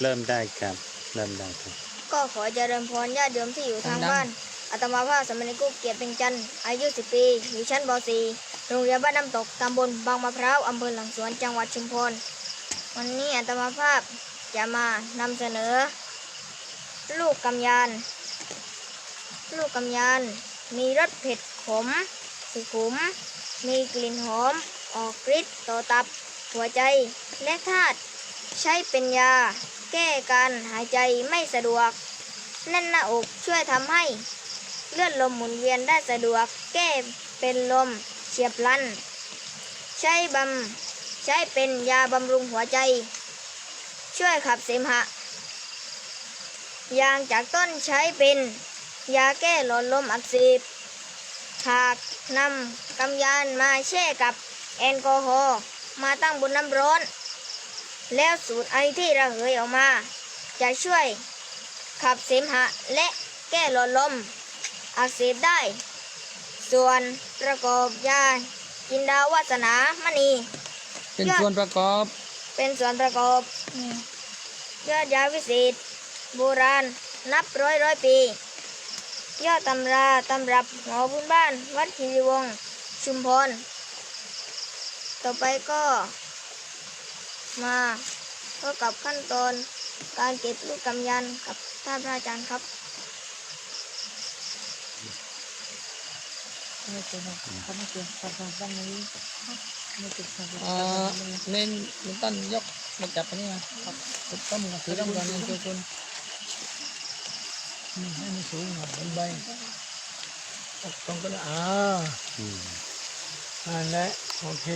เริ่มได้ครับ เริ่มได้ครับ ก็ขอเจริญพรญาติโยมที่อยู่ทางดังๆบ้านอาตมาภาพสมณกุ๊กเกียรติเพ็งจันทร์อายุ 10 ปีอยู่ชั้นป .4 โรงเรียนบ้านน้ำตกตำบลบางมะพร้าวอำเภอหลังสวนจังหวัดชุมพร วันนี้อาตมาภาพจะมานำเสนอ ลูกกำยาน ลูกกำยาน มีรสเผ็ดขม สุขุม มีกลิ่นหอม ออกฤทธิ์ต่อตับ หัวใจและธาตุใช้เป็นยา แก้การหายใจไม่สะดวก แน่นหน้าอกช่วยทำให้เลือดลมหมุนเวียนได้สะดวก แก้เป็นลมเฉียบพลัน ใช้บำใช้เป็นยาบำรุงหัวใจ ช่วยขับเสมหะ ยางจากต้นใช้เป็นยาแก้หลอดลมอักเสบหากนำกำยานมาแช่กับแอลกอฮอล์มาตั้งบนน้ำร้อน แล้วสูดไอที่ระเหยออกมา จะช่วยขับเสมหะและแก้หลอดลม อักเสบได้ ส่วนประกอบยากินดาวาสนามณีเป็นส่วนประกอบ เป็นส่วนประกอบยอดยาวิเศษโบราณนับร้อยร้อยปียอดตำรา ตำรับหมอพื้นบ้าน วัดคีรีวงศ์ชุมพร ต่อไปก็ มาพบกับขั้นตอนการเก็บลูกกำยันกับท่านพระอาจารย์ครับไม่เป็นไรเขาไม่เกี่ยวกับทางบ้านนี้ไม่ติดทางเอ่อเน้นเน้นต้นยกมาจับอันนี้มาครับถือต้นถือต้นก่อนนี่คือคุณนี่ให้มันสูงหน่อยบนใบออกตรงก็ได้อ่าอืมนั่นแหละโอเค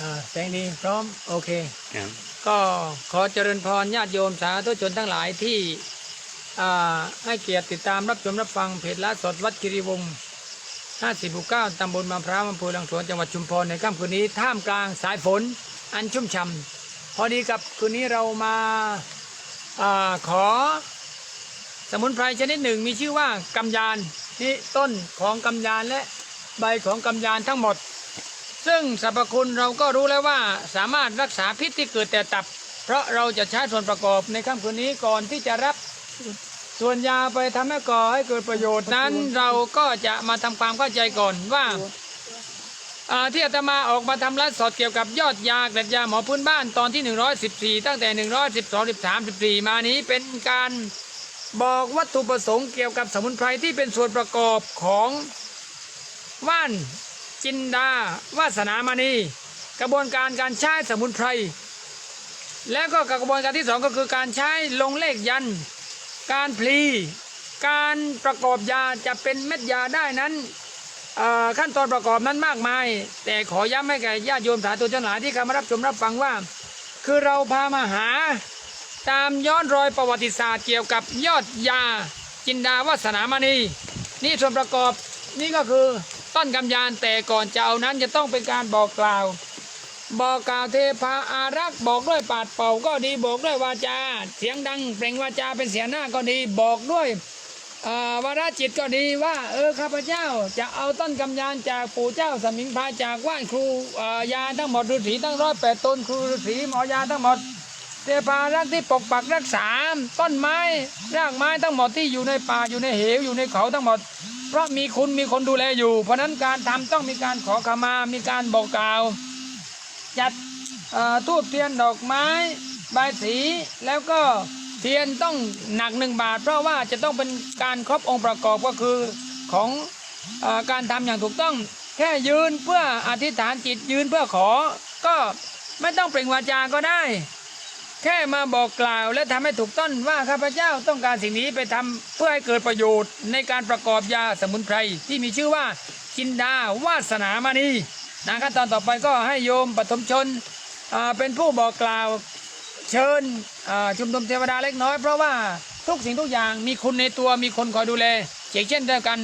อ่าแสงดีพร้อมโอเค ครับ ก็ขอเจริญพรญาติโยมสาธุชนทั้งหลายที่อ่าให้เกียรติติดตามรับชมรับฟังเพจละสดวัดกิริวงศ์50 9ตำบลมะพร้าวอำเภอหลังสวนจังหวัดชุมพรในค่ำคืนนี้ท่ามกลางสายฝนอันชุ่มฉ่ำพอดีกับคืนนี้เรามาอาขอสมุนไพรชนิดหนึ่งมีชื่อว่ากำยานนี่ต้นของกำยานและ ใบของกำยานทั้งหมด ซึ่งสรรพคุณเราก็รู้แล้วว่าสามารถรักษาพิษที่เกิดแต่ตับ เพราะเราจะใช้ส่วนประกอบในค่ำคืนนี้ก่อนที่จะรับส่วนยาไปทำให้ก่อให้เกิดประโยชน์นั้น เราก็จะมาทำความเข้าใจก่อนว่าที่อาตมาออกมาทำรัดสดเกี่ยวกับยอดยาเกล็ดยาหมอพื้นบ้านตอนที่ 114 ตั้งแต่ 112 13 14 มานี้เป็นการบอกวัตถุประสงค์เกี่ยวกับสมุนไพรที่เป็นส่วนประกอบของ ว่านจินดาวาสนามณีกระบวนการการใช้สมุนไพรแล้วก็กระบวนการที่สองก็คือการใช้ลงเลขยัน การพลี การประกอบยาจะเป็นเม็ดยาได้นั้นขั้นตอนประกอบนั้นมากมาย แต่ขอย้ำให้แก่ญาติโยมสาธุชนหลายที่เข้ามารับชมรับฟังว่า คือเราพามาหา ตามย้อนรอยประวัติศาสตร์เกี่ยวกับยอดยาจินดาวาสนามณี นี่ส่วนประกอบนี่ก็คือ ต้นกำยานแต่ก่อนจะเอานั้นจะต้องเป็นการบอกกล่าว บอกกล่าวเทพาอารักษ์บอกด้วยปาดเป่าก็ดีบอกด้วยวาจา เสียงดังเปล่งวาจาเป็นเสียงหน้าก็ดีบอกด้วยวาระจิตก็ดีว่าเออข้าพเจ้าจะเอาต้นกำยานจากปู่เจ้าสมิงพาจากว่านครูยาทั้งหมดฤาษีทั้งร้อยแปดตนครูฤาษีหมอยาทั้งหมดเทพารักษ์ที่ปกปักรักษาต้นไม้รากไม้ทั้งหมดที่อยู่ในป่าอยู่ในเหวอยู่ในเขาทั้งหมด เพราะมีคุณมีคนดูแลอยู่ เพราะนั้นการทำต้องมีการขอขมา มีการบอกกล่าว จัดทูบเทียนดอกไม้ใบสีแล้วก็เทียนต้องหนักหนึ่งบาท เพราะว่าจะต้องเป็นการครบองค์ประกอบก็คือของอการทำอย่างถูกต้อง แค่ยืนเพื่ออธิษฐานจิตยืนเพื่อขอ ก็ไม่ต้องเปล่งวาจาก็ได้ แค่มาบอกกล่าวและทำให้ถูกต้องว่าข้าพเจ้าต้องการสิ่งนี้ไปทำเพื่อให้เกิดประโยชน์ ในการประกอบยาสมุนไพรที่มีชื่อว่าจินดาวาสนามณีนะขั้นตอนต่อไปก็ให้โยมปฐมชนเป็นผู้บอกกล่าวเชิญชุมนุมเทวดาเล็กน้อย เพราะว่าทุกสิ่งทุกอย่างมีคุณในตัวมีคนคอยดูแลเช่นเช่นเดียวกัน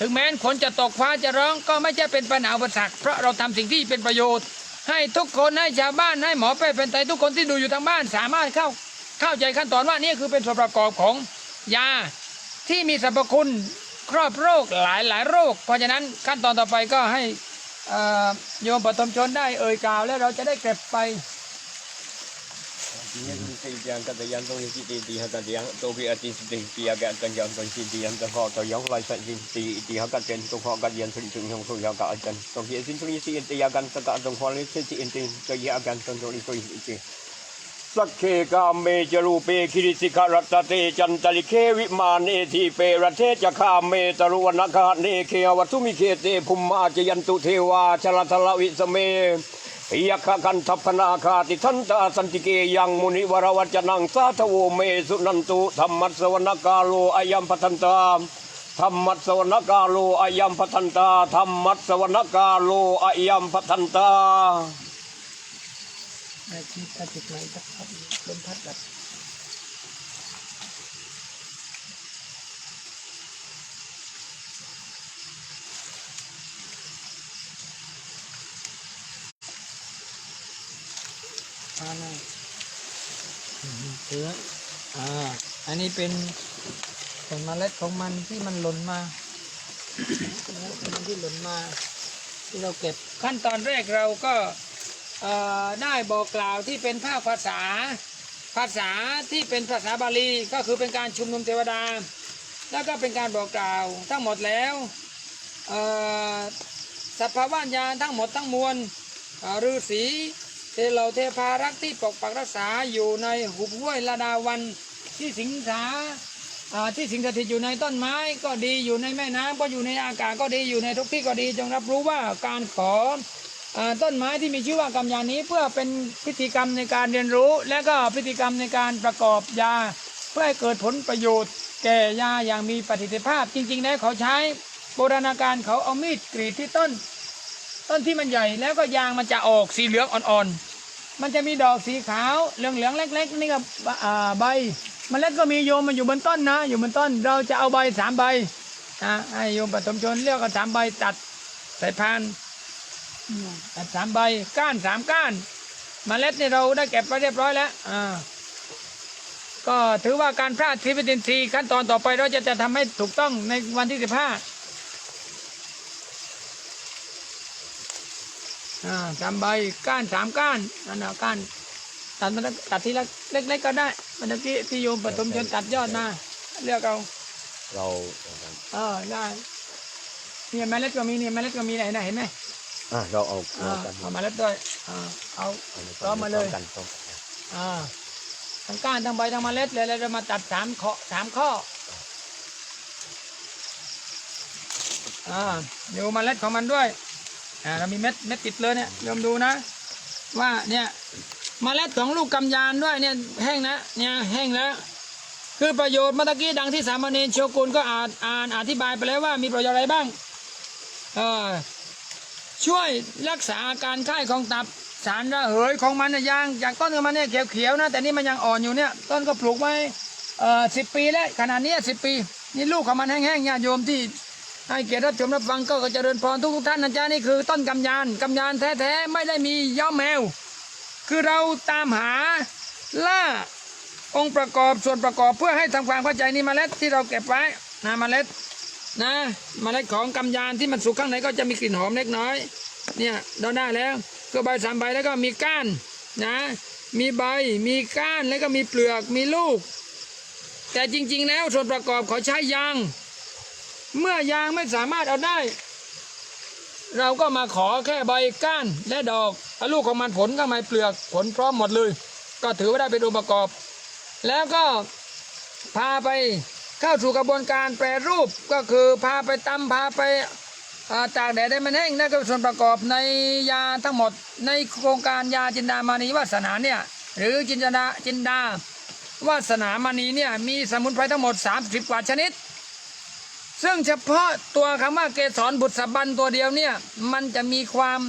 ถึงแม้ฝนจะตกฟ้าจะร้องก็ไม่ใช่เป็นปัญหาอุปสรรคเพราะเราทำสิ่งที่เป็นประโยชน์ ให้ทุกคนให้ชาวบ้านให้หมอแพทย์เป็นไตทุกคนที่ดูอยู่ทางบ้านสามารถเข้าเข้าใจขั้นตอนว่านี่คือเป็นส่วนประกอบของยาที่มีสรรพคุณครอบโรคหลายหลายโรค เพราะฉะนั้นขั้นตอนต่อไปก็ให้โยมปฐมชนได้เอ่ยกล่าวแล้วเราจะได้เก็บไป Diyan sa diyan ka diyan tong si ti ti ha ta diyan to bi ati si ti ti aga kan yang tong si diyan ta ho to yang lai sa jin ti ti ha ka ten to ho ka diyan sun chung yang so ya ka ajan to hi sin chung si ti ya kan ta ka tong ho le si ti in ti to ya kan tong to ni so ti สักเคกามเมจรูเปคิริสิกรัตเตจันตลิเควิมานเอทีเปรเทจะคามเมตรุวนาคาเนเควัตุมิเคเตภุมมาจยันตุเทวาชลทลวิสเม ยกกันทัพนาคาติทันตาสันติเกยังมุนิวรวัจนังสาทโวเมสุนันตุธรรมัสวนกาโลอายัมปทันตาธรรมัสวนกาโลอายัมปทันตาธรรมัสวนกาโลอายัมปทันตาอาทิตย์อาทิตไหนจะพัดลมพัดแบบ อ่านะอืม เชื้ออ่าอันนี้เป็นผลเมล็ดของมันที่มันหล่นมามันที่หล่นมา ที่เราเก็บขั้นตอนแรกเราก็เอ่อได้บอกกล่าวที่เป็นภาคภาษา ภาษาที่เป็นภาษาบาลีก็คือเป็นการชุมนุมเทวดา แล้วก็เป็นการบอกกล่าวทั้งหมดแล้วเอ่อสภาวะญาณทั้งหมดทั้งมวลฤาษี เทเหล่าเทพารักษ์ที่ปกปักรักษาอยู่ในหุบห้วยลาดาวันที่สิงสาที่สิงสถิตอยู่ในต้นไม้ก็ดีอยู่ในแม่น้ำก็อยู่ในอากาศก็ดีอยู่ในทุกที่ก็ดีจงรับรู้ว่าการขออต้นไม้ที่มีชื่อว่ากำยานนี้เพื่อเป็นพิธีกรรมในการเรียนรู้ และก็พิธีกรรมในการประกอบยา เพื่อให้เกิดผลประโยชน์ แก่ยาอย่างมีประสิทธิภาพ จริงๆแล้วเขาใช้โบราณการเขาเอามีดกรีดที่ต้น ต้นที่มันใหญ่แล้วก็ยางมันจะออกสีเหลืองอ่อนๆ มันจะมีดอกสีขาวเหลืองๆเล็ก ๆ นี่ก็อ่าใบเมล็ดก็มีโยมมันอยู่บนต้นนะ อยู่บนต้นเราจะเอาใบสามใบนะให้โยมปฐมชนเลือกเอาสามใบตัดใส่พานตัดสามใบก้านสามก้านเมล็ดนี่เราได้เก็บไปเรียบร้อยแล้วอ่าก็ถือว่าการพลาดทริปตินทรีย์ขั้นตอนต่อไปเราจะจะทำให้ถูกต้องในวันที่สิบห้าอ่า สามใบก้านสามก้านนั่นนะก้านตัดมันตัดทีละเล็ก ๆ ก็ได้เมันกี้ที่โยมปฐมชนตัดยอดมาเลือกเอาเราเออได้เนี่ยเมล็ดก็มีเนี่ยเมล็ดก็มีไหนไหนเห็นไหมอะเราเอาอ่ากันเอาเมล็ดด้วยอ่าเอาพร้อมมาเลยกันพร้อมกันนะอ่าทั้งก้านทั้งใบทั้งเมล็ดเลยแล้วเรามาตัดสามข้อสามข้ออ่าดูเมล็ดของมันด้วย อ่าเรามีเม็ดเม็ดติดเลยเนี่ยยอมดูนะ ว่าเนี่ยเมล็ดของลูกกำยานด้วยเนี่ยแห้งนะเนี่ยแห้งแล้ว คือประโยชน์เมื่อตะกี้ดังที่สามเณรโชกุนก็อ่านอ่านอธิบายไปแล้วว่ามีประโยชน์อะไรบ้างเออช่วยรักษาอาการไข้ของตับสารระเหยของมันเนี่ยยังจากต้นของมันเนี่ยเขียวๆนะแต่นี่มันยังอ่อนอยู่เนี่ยต้นก็ปลูกไว้เอ่อสิปีแล้วขนาดนี้สิปี นี่ลูกของมันแห้งๆญาติโยมที่ ให้เกียรติรับชมรับฟังก็เจริญพรทุกท่านนะจ๊ะนี่คือต้นกำยานกำยานแท้ๆไม่ได้มีย่อมแมว คือเราตามหาล่าองค์ประกอบส่วนประกอบเพื่อให้ทำความเข้าใจนี่เมล็ดที่เราเก็บไว้นะเมล็ดนะเมล็ดของกำยานที่มันสุกข้างในก็จะมีกลิ่นหอมเล็กน้อย เนี่ยเราได้แล้วก็ใบสามใบแล้วก็มีก้านนะ มีใบมีก้านแล้วก็มีเปลือกมีลูก แต่จริง ๆ แล้วส่วนประกอบเขาใช้ยาง เมื่อยางไม่สามารถเอาได้ เราก็มาขอแค่ใบก้านและดอกลูกของมันผลก็ไม่เปลือกผลพร้อมหมดเลย ก็ถือว่าได้เป็นองค์ประกอบ แล้วก็พาไปเข้าสู่กระบวนการแปรรูปก็คือพาไปตำพาไปอ่าตากแดดให้มันแห้งนั่นก็เป็นส่วนประกอบในยาทั้งหมด ในโครงการยาจินดามานีวาสนาเนี่ยหรือจินดาจินดาวาสนามานีเนี่ยมีสมุนไพรทั้งหมด 30 กว่าชนิด ซึ่งเฉพาะตัวคำว่าเกสรบุตรสบันตัวเดียวเนี่ยมันจะมีความ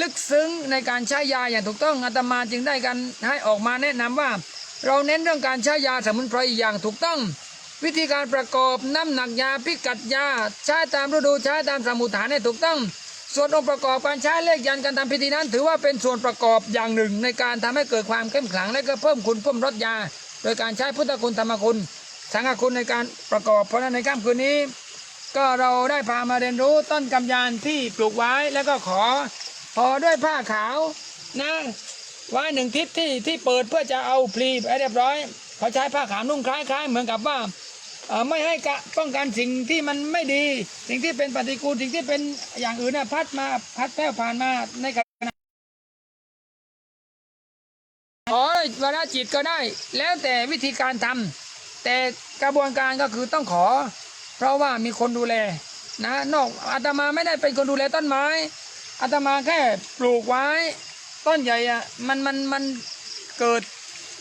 ลึกซึ้งในการใช้ยาอย่างถูกต้องอาตมาจึงได้กันให้ออกมาแนะนำว่า เราเน้นเรื่องการใช้ยาสมุนไพรอย่างถูกต้อง วิธีการประกอบน้ำหนักยาพิกัดยาใช้ตามฤดูใช้ตามสมุทฐานให้ถูกต้อง ส่วนองค์ประกอบการใช้เลขยันการทำพิธีนั้น ถือว่าเป็นส่วนประกอบอย่างหนึ่ง ในการทำให้เกิดความเข้มขลังและก็เพิ่มคุณเพิ่มรสยา โดยการใช้พุทธคุณธรรมคุณ สังฆคุณในการประกอบเพราะนั้นในค่ำคืนนี้ ก็เราได้พามาเรียนรู้ต้นกำยานที่ปลูกไว้แล้วก็ขอพอด้วยผ้าขาวนะไว้หนึ่งทิศที่ที่เปิดเพื่อจะเอาพลีไปเรียบร้อยเขาใช้ผ้าขาวนุ่งคล้าย ๆ เหมือนกับว่าไม่ให้กะป้องกันสิ่งที่มันไม่ดี สิ่งที่เป็นปฏิกูลสิ่งที่เป็นอย่างอื่นนะพัดมาพัดแพร่ผ่านมาในขณะขอวาระจิตก็ได้ แล้วแต่วิธีการทำ แต่กระบวนการก็คือต้องขอ เพราะว่ามีคนดูแลนะนอกอาตมาไม่ได้เป็นคนดูแลต้นไม้อาตมาแค่ปลูกไว้ ต้นใหญ่อะมันมันมันเกิด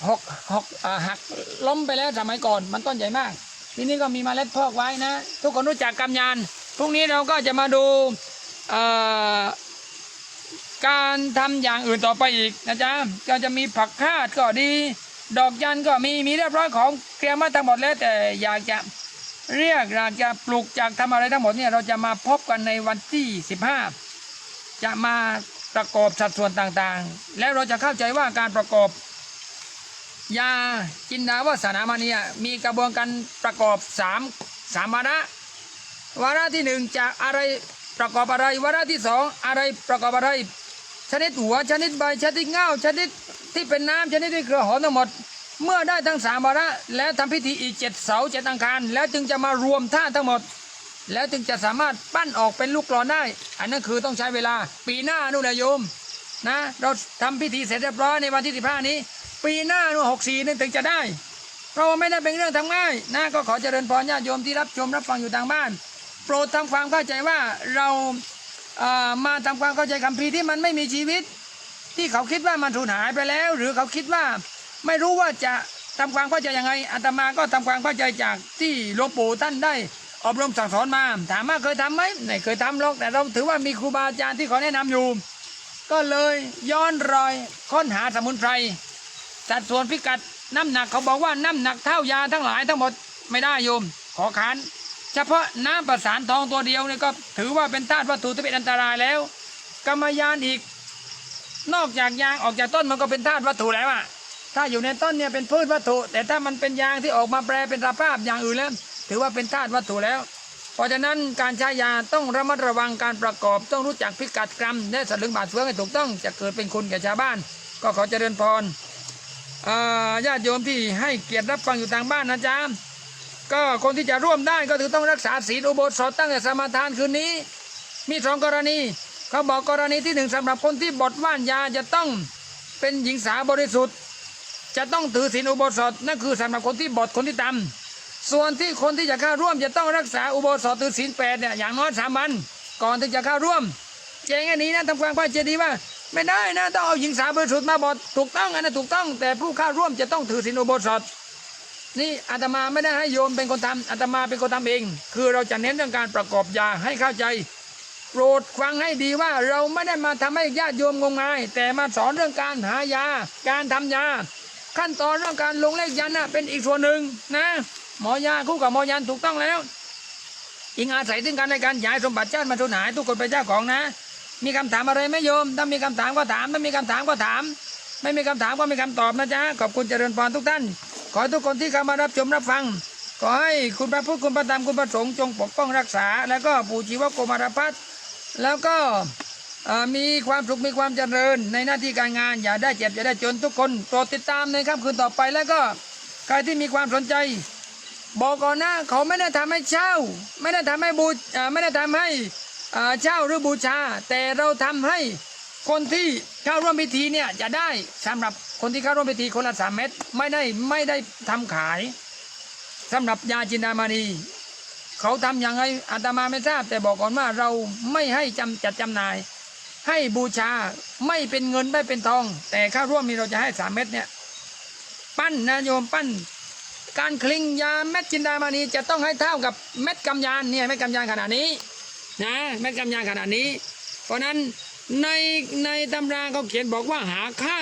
หกหกหักล้มไปแล้วสมัยก่อนมันต้นใหญ่มาก ทีนี้ก็มีมเมล็ดพอกไว้นะ ทุกคนรู้จักกำยานพรุ่งนี้เราก็จะมาดูเอ่อการทำอย่างอื่นต่อไปอีกนะจ๊ะก็จะมีผักคาดก็ดี ดอกจันก็มีมีเรียบร้อยของเคลียร์มาทั้งหมดแล้วแต่อยากจะเรียกอยากจะปลูกจากทำอะไรทั้งหมดเนี่ยเราจะมาพบกันในวันที่ 15 จะมาประกอบสัดส่วนต่างๆ แล้วเราจะเข้าใจว่าการประกอบ ยาจินดาวาสนามาเนี่ยมีกระบวนการประกอบสามสามวาระวาระที่หนึ่งจะอะไรประกอบอะไรวาระที่สองอะไรประกอบอะไร ชนิดหัวชนิดใบชนิดเงาชนิด ที่เป็นน้ำชนิดที่เครือหอมทั้งหมด เมื่อได้ทั้งสามวาระ แล้วทำพิธีอีกเจ็ดเสาเจ็ดอังคาร แล้วจึงจะมารวมท่าทั้งหมด แล้วจึงจะสามารถปั้นออกเป็นลูกกลอนได้ อันนั้นคือต้องใช้เวลา ปีหน้านู่นแหละโยมนะเราทำพิธีเสร็จเรียบร้อยในวันที่สิบห้านี้ ปีหน้านู่นหกสี่นั่นถึงจะได้เพราะว่าไม่ได้เป็นเรื่องทำง่ายนะก็ขอเจริญพรญาติโยมที่รับชมรับฟังอยู่ทางบ้าน โปรดทำความเข้าใจว่าเราเอ่อมาทำความเข้าใจคัมภีที่มันไม่มีชีวิต ที่เขาคิดว่ามันสูญหายไปแล้ว หรือเขาคิดว่าไม่รู้ว่าจะทำความเข้าใจยังไงอาตมาก็ทำความเข้าใจจากที่หลวงปู่ท่านได้อบรมสั่งสอนมา ถามว่าเคยทำไหมไม่เคยทำหรอกแต่เราถือว่ามีครูบาอาจารย์ที่เขาแนะนำอยู่ ก็เลยย้อนรอยค้นหาสมุนไพรสัดส่วนพิกัดน้ำหนักเขาบอกว่าน้ำหนักเท่ายาทั้งหลายทั้งหมดไม่ได้โยมขอขานเฉพาะน้ำประสานทองตัวเดียวเนี่ยก็ถือว่าเป็นธาตุวัตถุที่เป็นอันตรายแล้ว กรรมยานอีก นอกจากยางออกจากต้นมันก็เป็นธาตุวัตถุแล้วอะถ้าอยู่ในต้นเนี่ยเป็นพืชวัตถุ แต่ถ้ามันเป็นยางที่ออกมาแปลเป็นสภาพอย่างอื่นแล้วถือว่าเป็นธาตุวัตถุแล้ว เพราะฉะนั้นการใช้ยาต้องระมัดระวังการประกอบต้องรู้จักพิกัดกรัมและสลึงบาทเฟืองให้ถูกต้องจะเกิดเป็นคุณแก่ชาวบ้าน ก็ขอเจริญพรญาติโยมที่ให้เกียรติรับฟังอยู่ทางบ้านนะจ๊ะก็คนที่จะร่วมได้ก็ถือต้องรักษาศีลอุโบสถตั้งแต่สมาทานคืนนี้ มีสองกรณี เขาบอกกรณีที่หนึ่งสำหรับคนที่บทว่านยาจะต้องเป็นหญิงสาวบริสุทธิ์ จะต้องถือศีลอุโบสถนั่นคือสำหรับคนที่บทคนที่ตำส่วนที่คนที่จะเข้าร่วมจะต้องรักษาอุโบสถถือศีลแปดเนี่ยอย่างน้อยสามวันก่อนที่จะเข้าร่วมเจงอันนี้นะทำความเข้าใจดีว่า ไม่ได้นะต้องเอาหญิงสาวบริสุทธิ์มาบทถูกต้องอันนั้นถูกต้อง แต่ผู้เข้าร่วมจะต้องถือศีลอุโบสถนี่อาตมาไม่ได้ให้โยมเป็นคนทำอาตมาเป็นคนทำเอง คือเราจะเน้นเรื่องการประกอบยาให้เข้าใจ โปรดฟังให้ดีว่าเราไม่ได้มาทำให้ญาติโยมงมงาย แต่มาสอนเรื่องการหายา การทำยา ขั้นตอนเรื่องการลงเลขยันน่ะเป็นอีกส่วนหนึ่งนะ หมอยาคู่กับหมอยันถูกต้องแล้วอิงอาศัยซึ่งกันและกันย้ายสมบัติชาติมาสูญหายทุกคนเป็นเจ้าของนะ มีคำถามอะไรไหมโยม ถ้ามีคำถามก็ถามถ้ามีคำถามก็ถามไม่มีคำถามก็มีคำตอบนะจ๊ะขอบคุณเจริญพรทุกท่าน ขอให้ทุกคนที่เข้ามารับชมรับฟังขอให้คุณพระพุทธคุณพระธรรมคุณพระสงฆ์จงปกป้องรักษา แล้วก็ปู่ชีวโกมารพัฒน์ แล้วก็มีความสุขมีความเจริญ ในหน้าที่การงาน อย่าได้เจ็บอย่าได้จนทุกคนโปรดติดตามในค่ำคืนต่อไปแล้วก็ใครที่มีความสนใจ บอกก่อนนะเขาไม่ได้ทำให้เช่า ไม่ได้ทำให้บูไม่ได้ทำให้เช่าหรือบูชา แต่เราทำให้คนที่เข้าร่วมพิธีเนี่ยจะได้สำหรับคนที่เข้าร่วมพิธีคนละสามเม็ดไม่ได้ไม่ได้ทำขายสำหรับยาจินดามานี เขาทำอย่างไรอาตมาไม่ทราบ แต่บอกก่อนว่าเราไม่ให้จำจัดจำหน่าย ให้บูชาไม่เป็นเงินไม่เป็นทอง แต่ข้าร่วมนี่เราจะให้สามเม็ดเนี่ยปั้นนะโยมปั้น การคลิงยาเม็ดจินดามานีจะต้องให้เท่ากับเม็ดกำยานเนี่ยเม็ดกำยานขนาดนี้นะเม็ดกำยานขนาดนี้ เพราะฉะนั้นในในตำราเขาเขียนบอกว่าหาค่า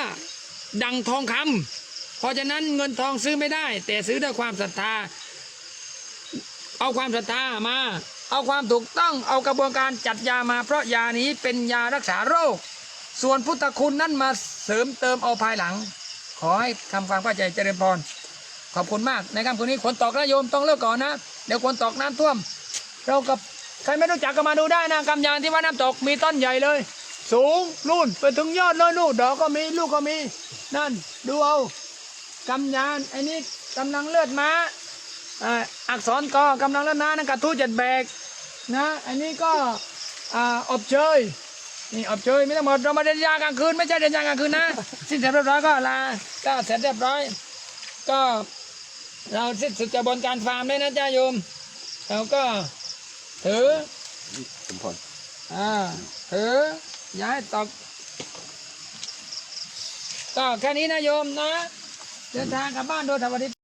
ดังทองคำเพราะฉะนั้นเงินทองซื้อไม่ได้ แต่ซื้อด้วยความศรัทธา เอาความศรัทธามา เอาความถูกต้องเอากระบวนการจัดยามา เพราะยานี้เป็นยารักษาโรค ส่วนพุทธคุณนั้นมาเสริมเติมเอาภายหลัง ขอให้ทำความเข้าใจเจริญพรขอบคุณมากในคำคืนนี้ฝนตกนะโยมต้องเลิกก่อนนะเดี๋ยวฝนตกน้ำท่วม เรากับใครไม่รู้จักก็มาดูได้นะกำยานที่ว่าน้ำตกมีต้นใหญ่เลย สูงนู่นไปถึงยอดเลยนู่นดอกก็มีลูกก็มี นั่นดูเอากำยานไอ้นี่กำลังเลือดม้า อ่าอักษรกอกำลังเลือดม้านั่นกระทู้เจ็ดแบกนะอันนี้ก็อ่าอบเชยนี่อบเชยไม่ต้องหมดเรามาเดินยากลางคืนไม่ใช่เดินยากลางคืนนะสิ้นเสร็จเรียบร้อยก็ลาก็เสร็จเรียบร้อย ก็เราสิ้นสุดกระบวนการฟาร์มเลยนะจ้าโยมเราก็ถือสมพรอ่าถืออย่าให้ตกก็แค่นี้นะโยมนะ เดินทางกลับบ้านโดยสวัสดิ